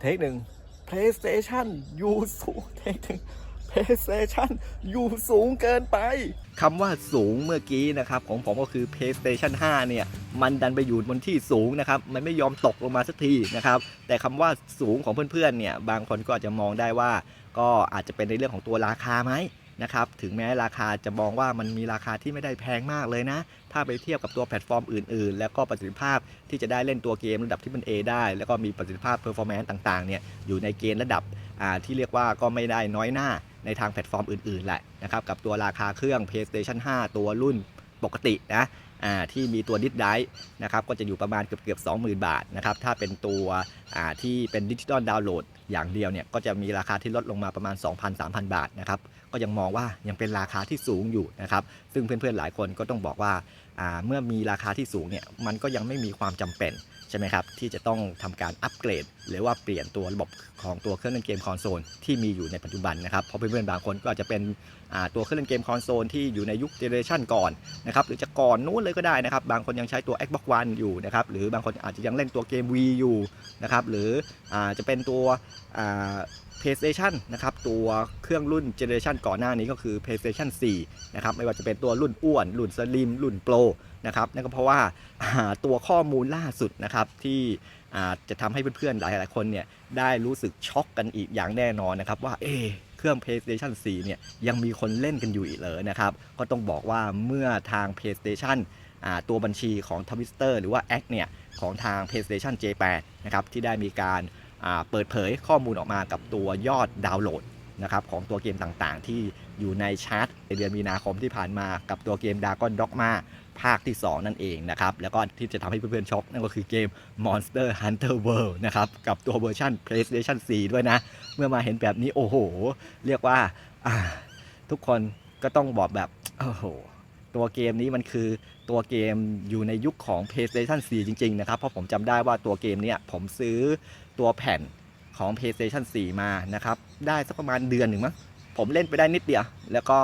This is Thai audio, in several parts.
เทคหนึ่ง PlayStation อยู่สูงเทคหนึ่ง PlayStation อยู่สูงเกินไปคำว่าสูงเมื่อกี้นะครับ ของผมก็คือ PlayStation 5 เนี่ย มันดันไปอยู่บนที่สูงนะครับ มันไม่ยอมตกลงมาสักทีนะครับ แต่คำว่าสูงของเพื่อนๆเนี่ย บางคนก็อาจจะมองได้ว่า ก็อาจจะเป็นในเรื่องของตัวราคาไหมนะครับ ถึงแม้ราคาจะมองว่ามันมีราคาที่ไม่ได้แพงมากเลยนะ ถ้าไปเทียบกับตัวแพลตฟอร์มอื่นๆ แล้วก็ประสิทธิภาพที่จะได้เล่นตัวเกมระดับที่มัน A ได้ แล้วก็มีประสิทธิภาพเพอร์ฟอร์แมนซ์ต่างๆเนี่ยอยู่ในเกณฑ์ระดับที่เรียกว่าก็ไม่ได้น้อยหน้าในทางแพลตฟอร์มอื่นๆแหละนะครับกับตัวราคาเครื่อง PlayStation 5 ตัวรุ่นปกตินะ ที่มีตัวดิสไดนะครับก็จะอยู่ประมาณเกือบเกือบ20,000บาทนะครับถ้าเป็นตัวที่เป็นดิจิตอลดาวน์โหลดอย่างเดียวเนี่ยก็จะมีราคาที่ลดลงมาประมาณ 2,000-3,000 บาทนะครับก็ยังมองว่ายังเป็นราคาที่สูงอยู่นะครับซึ่งเพื่อนๆหลายคนก็ต้องบอกว่าอ่าเมื่อมีราคาที่สูงเนี่ยมันก็ยังไม่มีความจำเป็นใช่ไหมครับที่จะต้องทำการอัปเกรด หรือว่าเปลี่ยนตัวระบบของตัวเครื่องเล่นเกมคอนโซลที่มีอยู่ในปัจจุบันนะครับเพราะเพื่อนๆบางคนก็อาจจะเป็นตัวเครื่องเล่นเกมคอนโซลที่อยู่ในยุคเจเนเรชันก่อนนะครับหรือจะก่อนนู้นเลยก็ได้นะครับ บางคนยังใช้ตัว Xbox One อยู่นะครับหรือบางคนอาจจะยังเล่นตัวเกม Wii อยู่นะครับหรืออาจะเป็นตัว PlayStation นะครับตัวเครื่องรุ่นเจเนอเรชันก่อนหน้านี้ก็คือ PlayStation 4 นะครับไม่ว่าจะเป็นตัวรุ่นอ้วน รุ่นสลิม รุ่นโปรนะครับนั่นก็เพราะว่าตัวข้อมูลล่าสุดนะครับที่ อาจะทำให้เพื่อนๆ หลายๆคนเนี่ยได้รู้สึกช็อกกันอีกอย่างแน่นอนนะครับ ว่าเอ๊เครื่อง PlayStation 4 เนี่ยยังมีคนเล่นกันอยู่อีกเหรอนะครับ ก็ต้องบอกว่าเมื่อทาง PlayStation ตัวบัญชีของทวิสเตอร์หรือว่า X เนี่ยของทาง PlayStation J8 นะครับที่ได้มีการาเปิดเผยข้อมูลออกมากับตัวยอดดาวน์โหลดนะครับของตัวเกมต่างๆ ที่อยู่ในชาร์ตในเดือนมีนาคมที่ผ่านมากับตัวเกม Dragon Dogma ภาคที่ 2 นั่นเองนะครับ แล้วก็ที่จะทำให้เพื่อนๆช็อกนั่นก็คือเกม Monster Hunter World นะครับ กับตัวเวอร์ชัน PlayStation 4 ด้วยนะ เมื่อมาเห็นแบบนี้โอ้โห เรียกว่าอ่าทุกคนก็ต้องบอกแบบ โอ้โห ตัวเกมนี้มันคือตัวเกมอยู่ในยุคของ PlayStation 4 จริงๆ นะครับ เพราะผมจำได้ว่าตัวเกมเนี้ยผมซื้อตัวแผ่นของ PlayStation 4 มานะครับ ได้สักประมาณเดือนหนึ่งมั้งผมเล่นไปได้นิดเดียว แล้วก็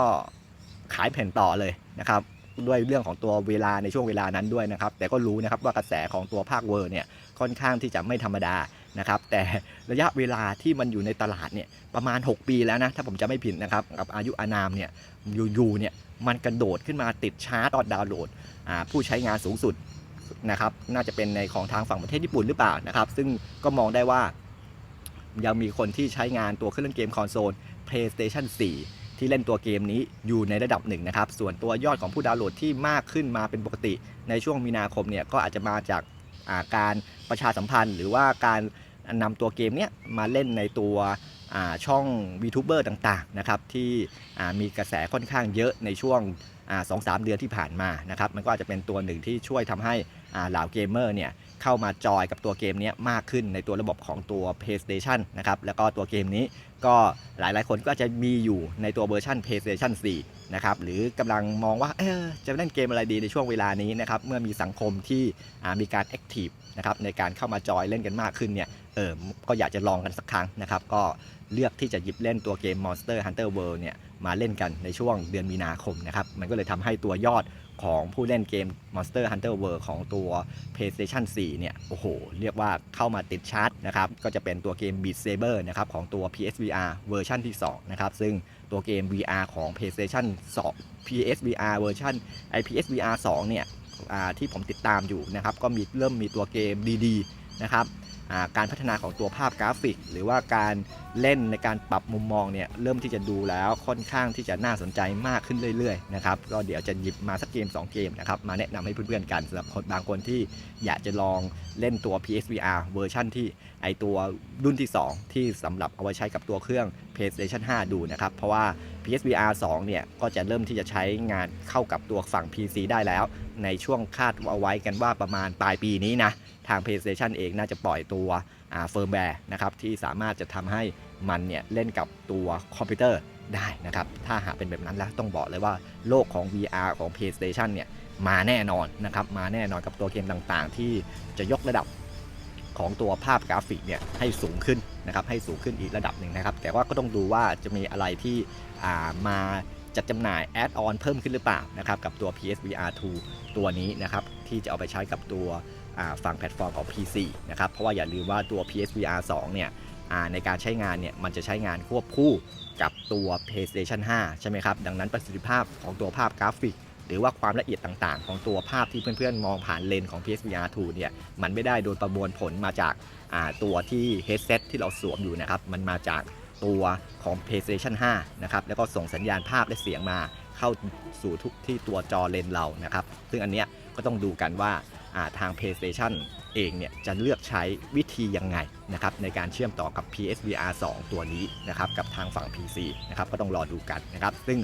ขายแผ่นต่อเลยนะครับ ด้วยเรื่องของตัวเวลาในช่วงเวลานั้นด้วยนะครับ แต่ก็รู้นะครับว่ากระแสของตัวภาคเวอร์เนี่ยค่อนข้างที่จะไม่ธรรมดานะครับ แต่ระยะเวลาที่มันอยู่ในตลาดเนี่ยประมาณ 6 ปีแล้วนะ ถ้าผมจะไม่ผิดนะครับ กับอายุอานามเนี่ยอยู่ๆเนี่ยมันกระโดดขึ้นมาติดชาร์ตอนดาวน์โหลดผู้ใช้งานสูงสุดนะครับ น่าจะเป็นในของทางฝั่งประเทศญี่ปุ่นหรือเปล่านะครับ ซึ่งก็มองได้ว่ายังมีคนที่ใช้งานตัวเครื่องเล่นเกมคอนโซล PlayStation 4 ที่เล่นตัวเกมนี้อยู่ในระดับหนึ่งนะครับ ส่วนตัวยอดของผู้ดาวน์โหลดที่มากขึ้นมาเป็นปกติ ในช่วงมีนาคมเนี่ยก็อาจจะมาจากาการประชาสัมพันธ์ หรือว่าการนำตัวเกมเนี้ยมาเล่นในตัวอ่าช่อง VTuber ต่างๆนะครับที่มีกระแสค่อนข้างเยอะในช่วงสองสามเดือนที่ผ่านมานะครับมันก็อาจจะเป็นตัวหนึ่งที่ช่วยทำให้เหล่าเกมเมอร์เนี่ยเข้ามาจอยกับตัวเกมเนี้ยมากขึ้นในตัวระบบของตัว PlayStation นะครับแล้วก็ตัวเกมนี้ ก็หลายๆ คนก็จะมีอยู่ในตัวเวอร์ชัน PlayStation 4 นะครับ หรือกำลังมองว่าเออจะเล่นเกมอะไรดีในช่วงเวลานี้นะครับ เมื่อมีสังคมที่มีการ Active นะครับในการเข้ามาจอยเล่นกันมากขึ้นเนี่ยเออก็อยากจะลองกันสักครั้งนะครับ ก็เลือกที่จะหยิบเล่นตัวเกม Monster Hunter World เนี่ยมาเล่นกันในช่วงเดือนมีนาคมนะครับ มันก็เลยทำให้ตัวยอด ของผู้เล่นเกม Monster Hunter World ของตัว PlayStation 4 เนี่ย โอ้โห เรียกว่าเข้ามาติดชาร์ตนะครับ ก็จะเป็นตัวเกม Beat Saber นะครับ ของตัว PSVR เวอร์ชันที่ 2 นะครับ ซึ่งตัวเกม VR ของ PlayStation 2 PSVR เวอร์ชันไอ PSVR 2 เนี่ยที่ผมติดตามอยู่นะครับ ก็มีเริ่มมีตัวเกมดีๆ นะครับ การพัฒนาของตัวภาพกราฟิก หรือว่าการเล่นในการปรับมุมมองเนี่ยเริ่มที่จะดูแล้วค่อนข้างที่จะน่าสนใจมากขึ้นเรื่อยๆนะครับก็เดี๋ยวจะหยิบมาสักเกม 2 เกมนะครับมาแนะนำให้เพื่อนๆกันสำหรับคนบางคนที่อยากจะลองเล่นตัว PSVR เวอร์ชันที่ไอตัวรุ่นที่ 2 ที่สำหรับเอาไว้ใช้กับตัวเครื่อง PlayStation 5 ดูนะครับเพราะว่า PSVR 2 เนี่ยก็จะเริ่มที่จะใช้งานเข้ากับตัวฝั่ง PC ได้แล้ว ในช่วงคาดเอาไว้กันว่าประมาณปลายปีนี้นะ ทาง PlayStation เองน่าจะปล่อยตัวเฟิร์มแวร์นะครับที่สามารถจะทำให้มันเนี่ยเล่นกับตัวคอมพิวเตอร์ได้นะครับ ถ้าหากเป็นแบบนั้นแล้วต้องบอกเลยว่าโลกของ VR ของ PlayStation เนี่ยมาแน่นอนนะครับ มาแน่นอนกับตัวเกมต่างๆ ที่จะยกระดับของตัวภาพกราฟิกเนี่ยให้สูงขึ้นนะครับให้สูงขึ้นอีกระดับหนึ่งนะครับ แต่ว่าก็ต้องดูว่าจะมีอะไรที่มาจัดจำหน่ายแอดออนเพิ่มขึ้นหรือเปล่านะครับกับตัว PSVR 2 ตัวนี้นะครับที่จะเอาไปใช้กับตัว ฝั่งแพลตฟอร์มของ PC นะครับ เพราะว่าอย่าลืมว่าตัว PSVR 2 เนี่ยในการใช้งานเนี่ยมันจะใช้งานควบคู่กับตัว PlayStation 5 ใช่ไหมครับ ดังนั้นประสิทธิภาพของตัวภาพกราฟิก หรือว่าความละเอียดต่างๆ ของตัวภาพที่เพื่อนๆ มองผ่านเลนของ PSVR 2 เนี่ย มันไม่ได้โดนประมวลผลมาจากาตัวที่ headset ที่เราสวมอยู่นะครับ มันมาจากตัวของ PlayStation 5 นะครับ แล้วก็ส่งสัญญาณภาพและเสียงมาเข้าสู่ทุกที่ตัวจอเลนเรานะครับ ซึ่งอันเนี้ยก็ต้องดูกันว่า ทาง PlayStation เองเนี่ยจะเลือกใช้วิธียังไงนะครับในการเชื่อมต่อกับ PSVR 2 ตัวนี้นะครับกับทางฝั่ง PC นะครับก็ต้องรอดูกันนะครับซึ่ง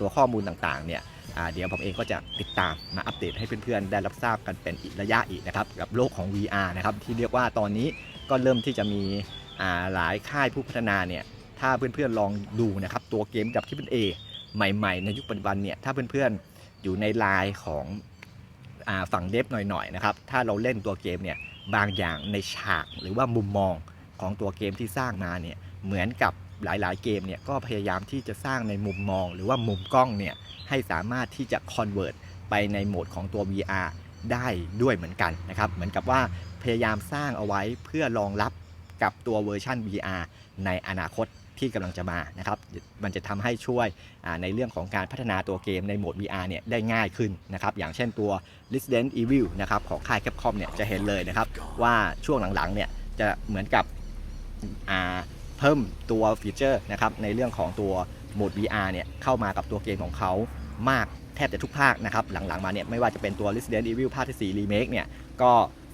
ตัวข้อมูลต่างๆเนี่ยเดี๋ยวผมเองก็จะติดตามมาอัปเดตให้เพื่อนๆ ได้รับทราบกันเป็นอีกระยะอีกนะครับกับโลกของ VR นะครับที่เรียกว่าตอนนี้ก็เริ่มที่จะมีหลายค่ายผู้พัฒนาเนี่ยถ้าเพื่อนๆลองดูนะครับตัวเกมกับที่เป็น A ใหม่ๆ ในยุคปัจจุบันเนี่ยถ้าเพื่อนๆอยู่ในไลน์ของ ฝั่งเดฟหน่อยๆนะครับถ้าเราเล่นตัวเกมเนี่ยบางอย่างในฉากหรือว่ามุมมองของตัวเกมที่สร้างมาเนี่ยเหมือนกับหลายๆ เกมเนี่ยก็พยายามที่จะสร้างในมุมมอง หรือว่ามุมกล้องเนี่ยให้สามารถที่จะ convert ไปในโหมดของตัว VR ได้ด้วยเหมือนกันนะครับเหมือนกับว่าพยายามสร้างเอาไว้เพื่อรองรับกับตัวเวอร์ชัน VR ในอนาคต ที่กำลังจะมานะครับ มันจะทำให้ช่วยในเรื่องของการพัฒนาตัวเกมในโหมด VR เนี่ยได้ง่ายขึ้นนะครับ อย่างเช่นตัว Resident Evil นะครับของค่าย Capcom เนี่ยจะเห็นเลยนะครับ ว่าช่วงหลังๆเนี่ยจะเหมือนกับเพิ่มตัวฟีเจอร์นะครับในเรื่องของตัวโหมด VR เนี่ยเข้ามากับตัวเกมของเขามากแทบจะทุกภาคนะครับ หลังๆมาเนี่ยไม่ว่าจะเป็นตัว Resident Evil ภาคที่4 Remake เนี่ยก็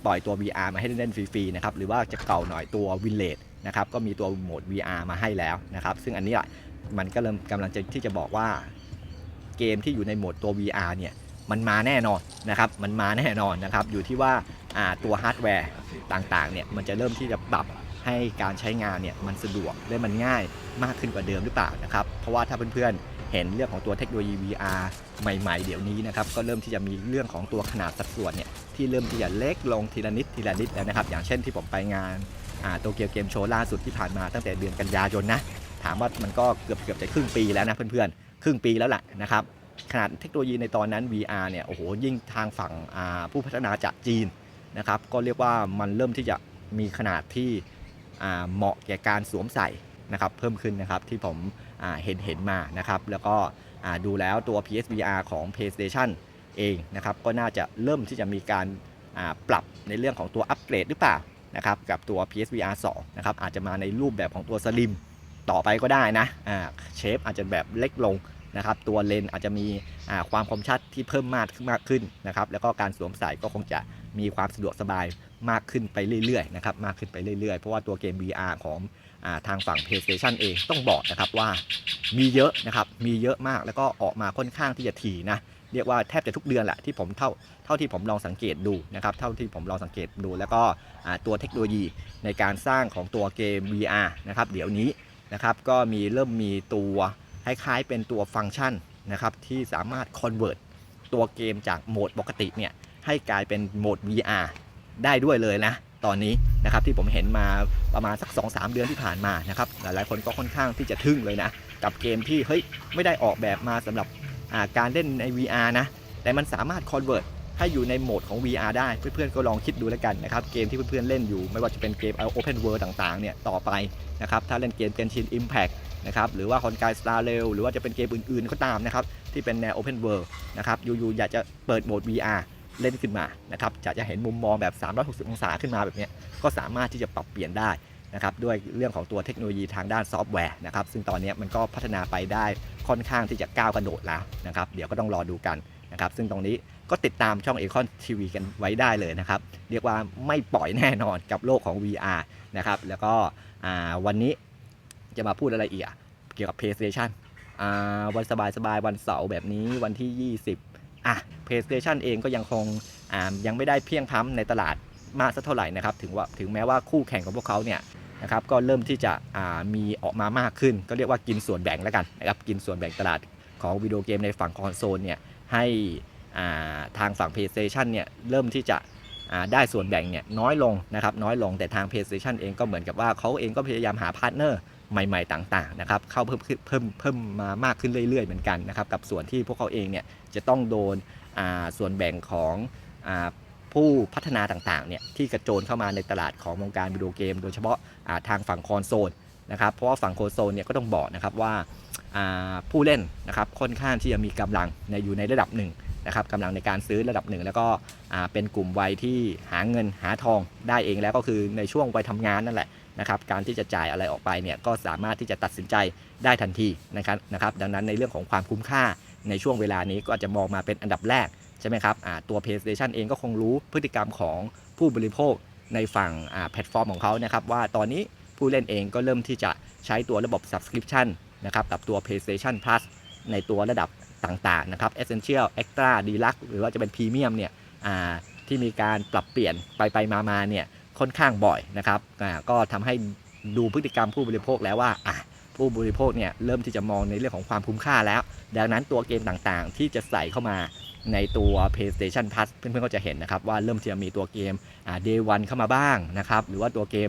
ปล่อยตัว VR มาให้เล่นฟรีๆนะครับหรือว่าจะเก่าหน่อยตัว Village นะครับก็มีตัวโหมด VR มาให้แล้วนะครับซึ่งอันนี้มันก็เริ่มกำลังจะที่จะบอกว่าเกมที่อยู่ในโหมดตัว VR เนี่ยมันมาแน่นอนนะครับมันมาแน่นอนนะครับอยู่ที่ว่าอ่าตัวฮาร์ดแวร์ต่างๆเนี่ยมันจะเริ่มที่จะปรับให้การใช้งานเนี่ยมันสะดวกและมันง่ายมากขึ้นกว่าเดิมหรือเปล่านะครับเพราะว่าถ้าเพื่อนๆ เห็นเรื่องของตัวเทคโนโลยี VR ใหม่ ๆ เดี๋ยวนี้นะครับก็เริ่มที่จะมีเรื่องของตัวขนาดสัดส่วนเนี่ยที่เริ่มที่จะเล็กลงทีละนิดทีละนิดแล้วนะครับ อย่างเช่นที่ผมไปงานโตเกียวเกมโชว์ล่าสุดที่ผ่านมาตั้งแต่เดือนกันยายนนะถามว่ามันก็เกือบเกือบจะครึ่งปีแล้วนะเพื่อนๆ ครึ่งปีแล้วแหละนะครับขนาดเทคโนโลยีในตอนนั้น VR เนี่ยโอ้โหยิ่งทางฝั่งผู้พัฒนาจากจีนนะครับก็เรียกว่ามันเริ่มที่จะมีขนาดที่เหมาะแก่การสวมใส่นะครับเพิ่มขึ้นนะครับที่ผม เห็นเห็นมานะครับแล้วก็ดูแล้วตัว PSVR ของ PlayStation เองนะครับก็น่าจะเริ่มที่จะมีการปรับในเรื่องของตัวอัปเกรดหรือเปล่านะครับกับตัว PSVR 2นะครับอาจจะมาในรูปแบบของตัวสลิมต่อไปก็ได้นะอ่าเชฟอาจจะแบบเล็กลงนะครับตัวเลนอาจจะมีความคมชัดที่เพิ่มมากขึ้นมากขึ้นนะครับแล้วก็การสวมใส่ก็คงจะมีความสะดวกสบายมากขึ้นไปเรื่อยๆนะครับมากขึ้นไปเรื่อยๆ เพราะว่าตัวเกม VR ของ ทางฝั่ง PlayStation เองต้องบอกนะครับว่ามีเยอะนะครับมีเยอะมากแล้วก็ออกมาค่อนข้างที่จะถี่นะเรียกว่าแทบจะทุกเดือนแหละที่ผมเท่าเท่าที่ผมลองสังเกตดูนะครับเท่าที่ผมลองสังเกตดู แล้วก็ตัวเทคโนโลยีในการสร้างของตัวเกม VR นะครับเดี๋ยวนี้นะครับก็มีเริ่มมีตัวคล้ายๆเป็นตัวฟังก์ชันนะครับที่สามารถ convert ตัวเกมจากโหมดปกติเนี่ยให้กลายเป็นโหมด VR ได้ด้วยเลยนะตอนนี้ นะครับที่ผมเห็นมาประมาณสัก 2-3 เดือนที่ผ่านมานะครับหลายๆคนก็ค่อนข้างที่จะทึ่งเลยนะ กับเกมที่เฮ้ยไม่ได้ออกแบบมาสำหรับาการเล่นใน VR นะแต่มันสามารถ convert ให้อยู่ในโหมดของ VR ได้เพื่อนๆก็ลองคิดดูแล้วกันนะครับเกมที่เพื่อนๆเล่นอยู่ ไม่ว่าจะเป็นเกม Open World ต่างๆเนี่ยต่อไปนะครับถ้าเล่นเกม Genshin Impact นะครับหรือว่า Honkai Star Rail หรือว่าจะเป็นเกมอื่นๆก็ตามนะครับที่เป็นแนว Open World นะครับอยู่ๆอยากจะเปิดโหมด VR เล่นขึ้นมานะครับจะจะเห็นมุมมองแบบ 360 องศาขึ้นมาแบบนี้ก็สามารถที่จะปรับเปลี่ยนได้นะครับด้วยเรื่องของตัวเทคโนโลยีทางด้านซอฟต์แวร์นะครับซึ่งตอนนี้มันก็พัฒนาไปได้ค่อนข้างที่จะก้าวกระโดดแล้วนะครับเดี๋ยวก็ต้องรอดูกันนะครับซึ่งตรงนี้ก็ติดตามช่องเอคอนทีวีกันไว้ได้เลยนะครับเรียกว่าไม่ปล่อยแน่นอนกับโลกของ VR นะครับแล้วก็วันนี้จะมาพูดอะไรอีกเกี่ยวกับ PlayStation อ่าวันสบายๆ วันเสาร์แบบนี้วันที่ 20 อะ PlayStation เองก็ยังคงอ่ายังไม่ได้เพียงพ้ำในตลาดมากสักเท่าไหร่นะครับถึงว่าถึงแม้ว่าคู่แข่งของพวกเขาเนี่ยนะครับก็เริ่มที่จะอ่ามีออกมามากขึ้น ก็เรียกว่ากินส่วนแบ่งแล้วกันนะครับกินส่วนแบ่งตลาดของวิดีโอเกมในฝั่งคอนโซลเนี่ยให้อ่าทางฝั่ง PlayStation เนี่ยเริ่มที่จะได้ส่วนแบ่งเนี่ยน้อยลงนะครับน้อยลงแต่ทาง PlayStation เองก็เหมือนกับว่าเขาเองก็พยายามหาพาร์ทเนอร์ใหม่ๆ ต่างๆนะครับเข้าเพิ่มเพิ่มเพิ่มมามากขึ้นเรื่อยๆ เหมือนกันนะครับกับส่วนที่พวกเขาเองเนี่ย จะต้องโดนส่วนแบ่งของอผู้พัฒนาต่างๆเนี่ยที่กระโจนเข้ามาในตลาดของวงการวิดีโอเกม โดยเฉพาะาทางฝั่งคอนโซลนะครับเพราะว่าฝั่งคอนโซลเนี่ยก็ต้องบอกนะครับว่าาผู้เล่นนะครับค่อนข้างที่จะมีกำลังในอยู่ในระดับหนึ่งนะครับกำลังในการซื้อระดับหนึ่งแล้วก็เป็นกลุ่มวัยที่หาเงินหาทองได้เองแล้วก็คือในช่วงวัยทำงานนั่นแหละนะครับการที่จะจ่ายอะไรออกไปเนี่ยก็สามารถที่จะตัดสินใจได้ทันทีนะครับนะครับดังนั้นในเรื่องของความคุ้มค่า ในช่วงเวลานี้ก็อาจจะมองมาเป็นอันดับแรกใช่ไหมครับตัว PlayStation เองก็คงรู้พฤติกรรมของผู้บริโภคในฝั่งแพลตฟอร์มของเขานะครับว่าตอนนี้ผู้เล่นเองก็เริ่มที่จะใช้ตัวระบบ Subscription นะครับกับตัว PlayStation Plus ในตัวระดับต่างๆนะครับ Essential Extra Deluxe หรือว่าจะเป็น Premium เนี่ยที่มีการปรับเปลี่ยนไปไปมามาๆเนี่ยค่อนข้างบ่อยนะครับก็ทำให้ดูพฤติกรรมผู้บริโภคแล้วว่าผู้บริโภคเนี่ยเริ่มที่จะมองในเรื่องของความคุ้มค่าแล้ว ดังนั้นตัวเกมต่างๆ ที่จะใส่เข้ามาในตัว PlayStation Plus เพื่อนๆก็จะเห็นนะครับ ว่าเริ่มที่จะมีตัวเกม Day One เข้ามาบ้างนะครับ หรือว่าตัวเกม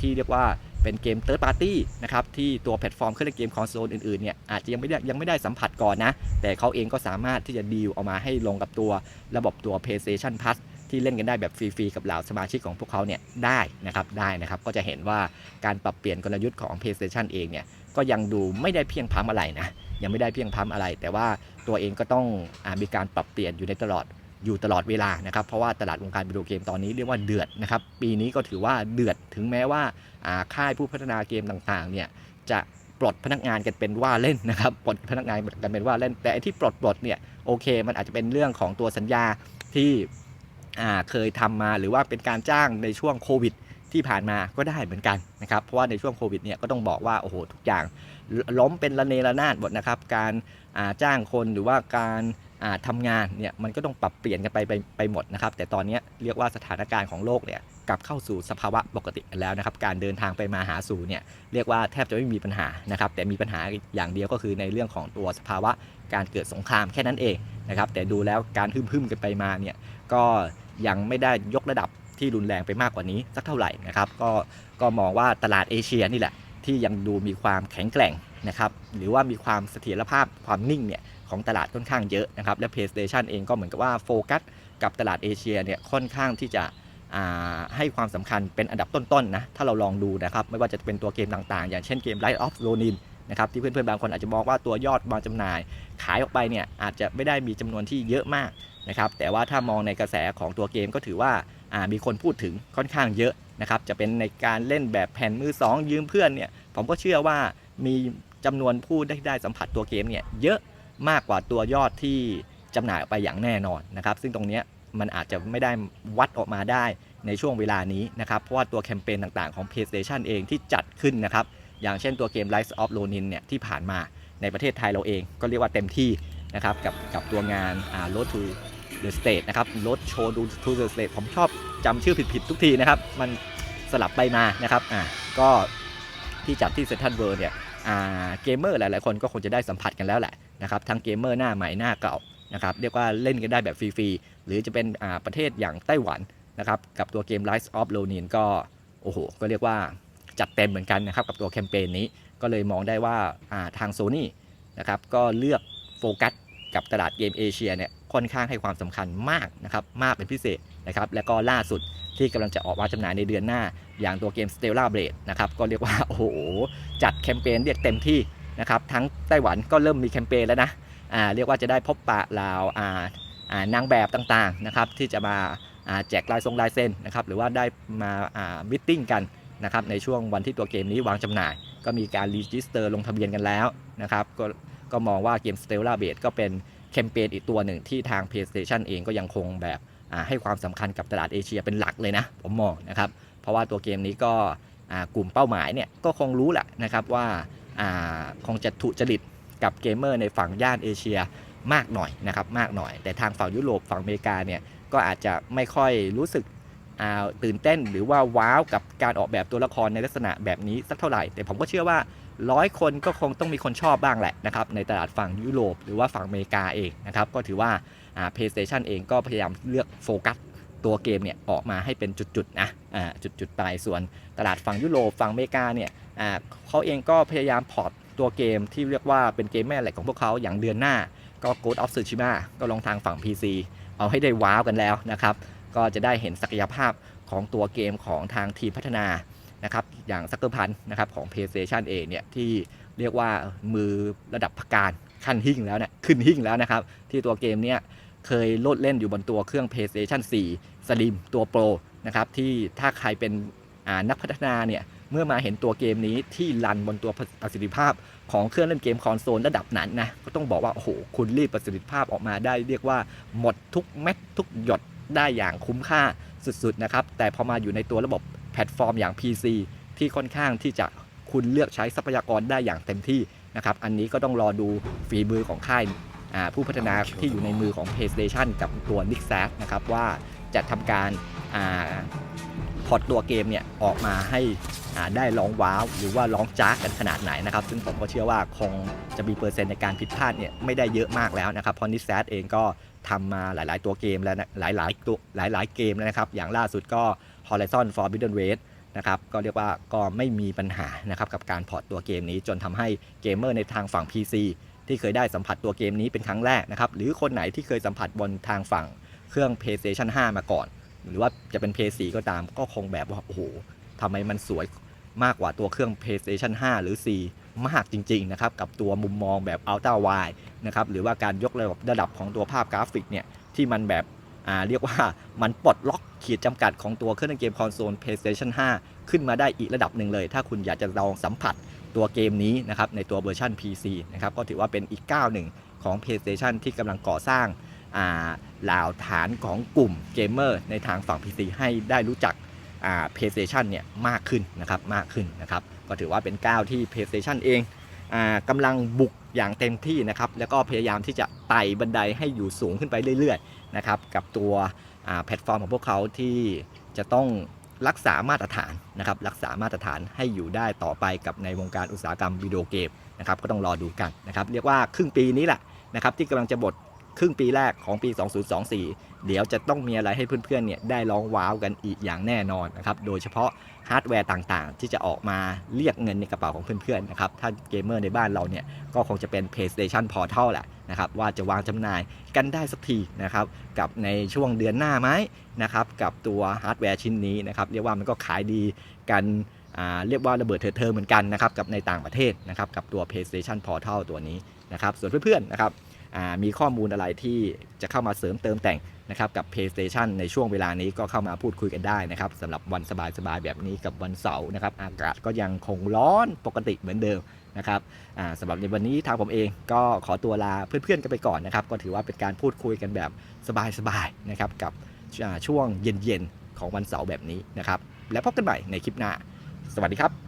ที่เรียกว่าเป็นเกม Third Party นะครับ ที่ตัวแพลตฟอร์มเครื่องเล่นเกมคอนโซลอื่นๆเนี่ยอาจจะยังไม่ได้ยังไม่ได้สัมผัสก่อนนะ แต่เขาเองก็สามารถที่จะดีลเอามาให้ลงกับตัวระบบตัว PlayStation Plus ที่เล่นกันได้แบบฟรีๆกับเหล่าสมาชิกของพวกเขาเนี่ยได้นะครับได้นะครับก็จะเห็นว่าการปรับเปลี่ยนกลยุทธ์ของ PlayStation เองเนี่ยก็ยังดูไม่ได้เพียงพ้ำอะไรนะยังไม่ได้เพียงพ้ำอะไร แต่ว่าตัวเองก็ต้องอมีการปรับเปลี่ยนอยู่ในตลอดอยู่ตลอดเวลานะครับเพราะว่าตลาดวงการวิดีโอเกมตอนนี้เรียกว่าเดือดนะครับปีนี้ก็ถือว่าเดือดถึงแม้ว่าค่ายผู้พัฒนาเกมต่างๆเนี่ยจะปลดพนักงานกันเป็นว่าเล่นนะครับปลดพนักงานกันเป็นว่าเล่นแต่ที่ปลดปลดเนี่ยโอเค มันอาจจะเป็นเรื่องของตัวสัญญาที่ เคยทำมาหรือว่าเป็นการจ้างในช่วงโควิดที่ผ่านมาก็ได้เหมือนกันนะครับ เพราะว่าในช่วงโควิดเนี่ยก็ต้องบอกว่าโอ้โหทุกอย่างล้มเป็นระเนระนาดหมดนะครับ การาจ้างคนหรือว่าการาทำงานเนี่ยมันก็ต้องปรับเปลี่ยนกันไปไปไปหมดนะครับ แต่ตอนนี้เรียกว่าสถานการณ์ของโลกเนี่ยกลับเข้าสู่สภาวะปกติแล้วนะครับ การเดินทางไปมาหาสู่เนี่ยเรียกว่าแทบจะไม่มีปัญหานะครับ แต่มีปัญหาอย่างเดียวก็คือในเรื่องของตัวสภาวะการเกิดสงครามแค่นั้นเองนะครับ แต่ดูแล้วการหึ่มๆกันไปมาเนี่ยก็ ยังไม่ได้ยกระดับที่รุนแรงไปมากกว่านี้สักเท่าไหร่นะครับก็ก็มองว่าตลาดเอเชียนี่แหละที่ยังดูมีความแข็งแกร่งนะครับหรือว่ามีความเสถียรภาพความนิ่งเนี่ยของตลาดค่อนข้างเยอะนะครับและ PlayStation เองก็เหมือนกับว่าโฟกัสกับตลาดเอเชียเนี่ยค่อนข้างที่จะให้ความสำคัญเป็นอันดับต้นๆนะถ้าเราลองดูนะครับไม่ว่าจะเป็นตัวเกมต่างๆ อย่างเช่นเกม Light of Ronin นะครับที่เพื่อนๆบางคนอาจจะมองว่าตัวยอดวางจำหน่าย ขายออกไปเนี่ยอาจจะไม่ได้มีจำนวนที่เยอะมากนะครับแต่ว่าถ้ามองในกระแสของตัวเกมก็ถือว่ามีคนพูดถึงค่อนข้างเยอะนะครับจะเป็นในการเล่นแบบแผ่นมือสองยืมเพื่อนเนี่ยผมก็เชื่อว่ามีจำนวนผู้ได้ได้สัมผัสตัวเกมเนี่ยเยอะมากกว่าตัวยอดที่จำหน่ายออกไปอย่างแน่นอนนะครับซึ่งตรงนี้มันอาจจะไม่ได้วัดออกมาได้ในช่วงเวลานี้นะครับเพราะว่าตัวแคมเปญต่างๆของ PlayStation เองที่จัดขึ้นนะครับ อย่างเช่นตัวเกม Rise of Ronin เนี่ยที่ผ่านมาในประเทศไทยเราเองก็เรียกว่าเต็มที่นะครับกับกับตัวงานอ่า Road to the State นะครับ Road Show to the State ผมชอบจำชื่อผิดๆทุกทีนะครับ มันสลับไปมานะครับอ่าก็ที่จัดที่เซนทรัลเวิร์เนี่ยเกมเมอร์หลายๆ คนก็คงจะได้สัมผัสกันแล้วแหละนะครับทั้งเกมเมอร์หน้าใหม่หน้าเก่านะครับเรียกว่าเล่นกันได้แบบฟรีๆ หรือจะเป็นอ่าประเทศอย่างไต้หวันนะครับกับตัวเกม Rise of Ronin ก็โอ้โหก็เรียกว่า จัดเต็มเหมือนกันนะครับกับตัวแคมเปญนี้ก็เลยมองได้ว่าาทาง Sony นะครับก็เลือกโฟกัสกับตลาดเกมเอเชียเนี่ยค่อนข้างให้ความสำคัญมากนะครับมากเป็นพิเศษนะครับและก็ล่าสุดที่กำลังจะออกวางจำหน่ายในเดือนหน้า อย่างตัวเกม Stella Blade นะครับก็เรียกว่าโอ้โหจัดแคมเปญเรียกเต็มที่นะครับทั้งไต้หวันก็เริ่มมีแคมเปญแล้วนะอ่าเรียกว่าจะได้พบปะลาวอ่าอ่านางแบบต่างๆนะครับที่จะมาอ่าแจกลายทรงลายเซ็นนะครับหรือว่าได้มาอ่ามิทติ้งกัน นะครับในช่วงวันที่ตัวเกมนี้วางจำหน่าย ก็มีการรีจิสเตอร์ลงทะเบียนกันแล้วนะครับก็ก็มองว่าเกม Stella Blade ก็เป็นแคมเปญอีกตัวหนึ่งที่ทาง PlayStation เองก็ยังคงแบบให้ความสำคัญกับตลาดเอเชียเป็นหลักเลยนะ ผมมองนะครับ เพราะว่าตัวเกมนี้ก็กลุ่มเป้าหมายเนี่ยก็คงรู้แหละนะครับว่าคงจะถูกจริตกับเกมเมอร์ในฝั่งย่านเอเชียมากหน่อยนะครับมากหน่อย แต่ทางฝั่งยุโรปฝั่งอเมริกาเนี่ยก็อาจจะไม่ค่อยรู้สึก ตื่นเต้นหรือว่าว้าวกับการออกแบบตัวละครในลักษณะแบบนี้สักเท่าไหร่ แต่ผมก็เชื่อว่าร้อยคนก็คงต้องมีคนชอบบ้างแหละนะครับในตลาดฝั่งยุโรปหรือว่าฝั่งอเมริกาเองนะครับก็ถือว่าอ่า PlayStation เองก็พยายามเลือกโฟกัสตัวเกมเนี่ยออกมาให้เป็นจุดๆนะอ่าจุดๆไปส่วนตลาดฝั่งยุโรปฝั่งอเมริกาเนี่ยอ่าเขาเองก็พยายามพอร์ตตัวเกมที่เรียกว่าเป็นเกมแม่เหล็กของพวกเขาอย่างเดือนหน้าก็ Ghost of Tsushima ก็ลงทางฝั่ง PC เอาให้ได้ว้าวกันแล้วนะครับ ก็จะได้เห็นศักยภาพของตัวเกมของทางทีมพัฒนานะครับอย่างซักเกอร์พันนะครับของ PlayStation เองเนี่ยที่เรียกว่ามือระดับพักการขั้นหิ่งแล้วเนี่ยขึ้นหิ่งแล้วนะครับ ที่ตัวเกมเนี่ยเคยโลดเล่นอยู่บนตัวเครื่อง PlayStation 4 Slim ตัว Pro นะครับที่ถ้าใครเป็นนักพัฒนาเนี่ยเมื่อมาเห็นตัวเกมนี้ที่รันบนตัวประสิทธิภาพของเครื่องเล่นเกมคอนโซลระดับนั้นนะก็ต้องบอกว่า โอ้โห คุณรีบประสิทธิภาพออกมาได้เรียกว่าหมดทุกเม็ดทุกหยด ได้อย่างคุ้มค่าสุดๆนะครับ แต่พอมาอยู่ในตัวระบบแพลตฟอร์มอย่าง PC ที่ค่อนข้างที่จะคุณเลือกใช้ทรัพยากรได้อย่างเต็มที่นะครับ อันนี้ก็ต้องรอดูฝีมือของค่ายผู้พัฒนาที่อยู่ในมือของ PlayStation กับตัว n i x a s นะครับว่าจะทำการอพอร์ตตัวเกมเนี่ยออกมาให้ ได้ร้องว้าวหรือว่าร้องจ้ากันขนาดไหนนะครับ ซึ่งผมก็เชื่อว่าคงจะมีเปอร์เซ็นต์ในการผิดพลาดเนี่ยไม่ได้เยอะมากแล้วนะครับเพราะนิสแซเองก็ทำมาหลาย ๆ ตัวเกมแล้วนะหลายๆตัวหลาย ๆ เกมแล้วนะครับ อย่างล่าสุดก็ Horizon Forbidden West นะครับก็เรียกว่าก็ไม่มีปัญหานะครับกับการพอร์ตตัวเกมนี้จนทำให้เกมเมอร์ในทางฝั่ง PC ที่เคยได้สัมผัสตัวเกมนี้เป็นครั้งแรกนะครับ หรือคนไหนที่เคยสัมผัสบนทางฝั่งเครื่อง PlayStation 5 มาก่อน หรือว่าจะเป็น PS4 ก็ตามก็คงแบบว่า โอ้โหทำไมมันสวย มากกว่าตัวเครื่อง PlayStation 5 หรือ 4 มากจริง ๆ นะครับ กับตัวมุมมองแบบ Ultra Wide นะครับ หรือว่าการยกระดับระดับของตัวภาพกราฟิกเนี่ย ที่มันแบบอ่าเรียกว่ามันปลดล็อกขีดจำกัดของตัวเครื่องเกมคอนโซล PlayStation 5 ขึ้นมาได้อีกระดับหนึ่งเลย ถ้าคุณอยากจะลองสัมผัสตัวเกมนี้นะครับในตัวเวอร์ชัน PC นะครับก็ถือว่าเป็นอีกก้าวหนึ่งของ PlayStation ที่กำลังก่อสร้างอ่าเหล่าฐานของกลุ่มเกมเมอร์ในทางฝั่ง PC ให้ได้รู้จัก PlayStation เนี่ยมากขึ้นนะครับมากขึ้นนะครับก็ถือว่าเป็นก้าวที่ PlayStation เองอกำลังบุกอย่างเต็มที่นะครับแล้วก็พยายามที่จะไต่บันไดให้อยู่สูงขึ้นไปเรื่อยๆนะครับกับตัวแพลตฟอร์มของพวกเขาที่จะต้องรักษามาตรฐานนะครับรักษามาตรฐานให้อยู่ได้ต่อไปกับในวงการอุตสาหกรรมวิดีโอเกมนะครับก็ต้องรอดูกันนะครับเรียกว่าครึ่งปีนี้แหละนะครับที่กำลังจะบทครึ่งปีแรกของปี 2024 เดี๋ยวจะต้องมีอะไรให้เพื่อนๆเนี่ยได้ร้องว้าวกันอีกอย่างแน่นอนนะครับโดยเฉพาะฮาร์ดแวร์ต่างๆ ที่จะออกมาเรียกเงินในกระเป๋าของเพื่อนๆนะครับถ้าเกมเมอร์ในบ้านเราเนี่ยก็คงจะเป็น PlayStation Portal แหละนะครับว่าจะวางจำหน่ายกันได้สักทีนะครับกับในช่วงเดือนหน้าไหมนะครับกับตัวฮาร์ดแวร์ชิ้นนี้นะครับเรียกว่ามันก็ขายดีกันเรียกว่าระเบิดเถิดเทิงเหมือนกันนะครับกับในต่างประเทศนะครับกับตัว PlayStation Portal ตัวนี้นะครับส่วนเพื่อนๆนะครับมีข้อมูลอะไรที่จะเข้ามาเสริมเติมแต่ง นะครับกับ PlayStation ในช่วงเวลานี้ก็เข้ามาพูดคุยกันได้นะครับสำหรับวันสบายๆแบบนี้กับวันเสาร์นะครับ อากาศก็ยังคงร้อนปกติเหมือนเดิมนะครับสำหรับในวันนี้ทางผมเองก็ขอตัวลาเพื่อนๆกันไปก่อนนะครับ ก็ถือว่าเป็นการพูดคุยกันแบบสบายๆนะครับกับช่วงเย็นๆของวันเสาร์แบบนี้นะครับ แล้วพบกันใหม่ในคลิปหน้า สวัสดีครับ